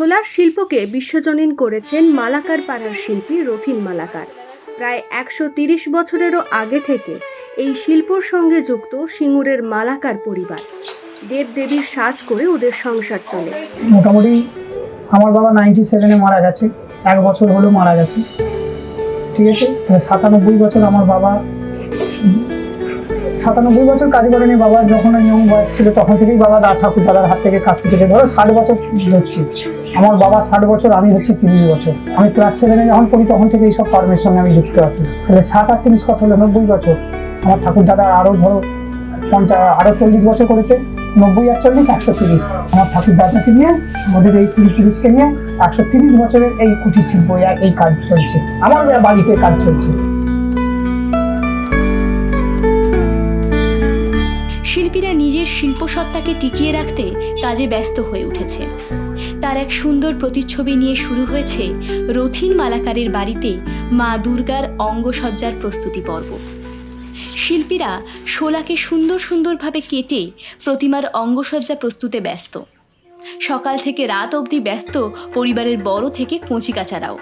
Solar শিল্পকে বিশ্বজনীন করেছেন মালাকার পাড়ার শিল্পী রথিন মালাকার। প্রায় একশো তিরিশ বছরেরও আগে থেকে এই শিল্পর সঙ্গে যুক্ত সিঙ্গুরের মালাকার পরিবার। দেব দেবীর সাজ করে ওদের সংসার চলে। মোটামুটি আমার বাবা নাইনটি সেভেনে মারা গেছে, এক বছর হলো মারা গেছে। ঠিক আছে? সাতানব্বই বছর আমার বাবা সাতানব্বই বছর কাজ করেনি বাবার যখন ইয়ং বয়স ছিল, তখন থেকেই বাবা দা ঠাকুর দাদার হাত থেকে কাজ শিখেছে। ধরো ষাট বছর ধরছি। আমার বাবা ষাট বছর, আমি হচ্ছে তিরিশ বছর। আমি ক্লাস সেভেনে যখন পড়ি, তখন থেকে এইসব কর্মের সঙ্গে আমি যুক্ত আছি। তাহলে সাত আর তিরিশ কত হলো? নব্বই বছর। আমার ঠাকুর দাদা আরও ধরো পঞ্চাশ আরও চল্লিশ বছর করেছে। নব্বই আর চল্লিশ একশো তিরিশ। আমার ঠাকুর দাদাকে নিয়ে, আমাদের এই পূর্বপুরুষকে নিয়ে একশো তিরিশ বছরের এই কুটির শিল্প, এই কাজ চলছে। আমার বাড়িতে কাজ চলছে। শিল্পীরা নিজের শিল্পসত্তাকে টিকিয়ে রাখতে কাজে ব্যস্ত হয়ে উঠেছে। তার এক সুন্দর প্রতিচ্ছবি নিয়ে শুরু হয়েছে রথিন মালাকারের বাড়িতে মা দুর্গার অঙ্গসজ্জার প্রস্তুতি পর্ব। শিল্পীরা শোলাকে সুন্দর সুন্দরভাবে কেটে প্রতিমার অঙ্গসজ্জা প্রস্তুতে ব্যস্ত। সকাল থেকে রাত অবধি ব্যস্ত পরিবারের বড় থেকে কচিকাচারাও।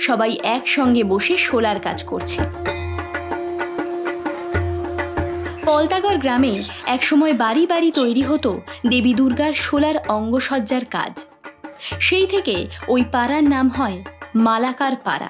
সবাই একসঙ্গে বসে শোলার কাজ করছে। পলতাগড় গ্রামে একসময় বাড়ি বাড়ি তৈরি হতো দেবী দুর্গার শোলার অঙ্গসজ্জার কাজ। সেই থেকে ওই পাড়ার নাম হয় মালাকার পাড়া।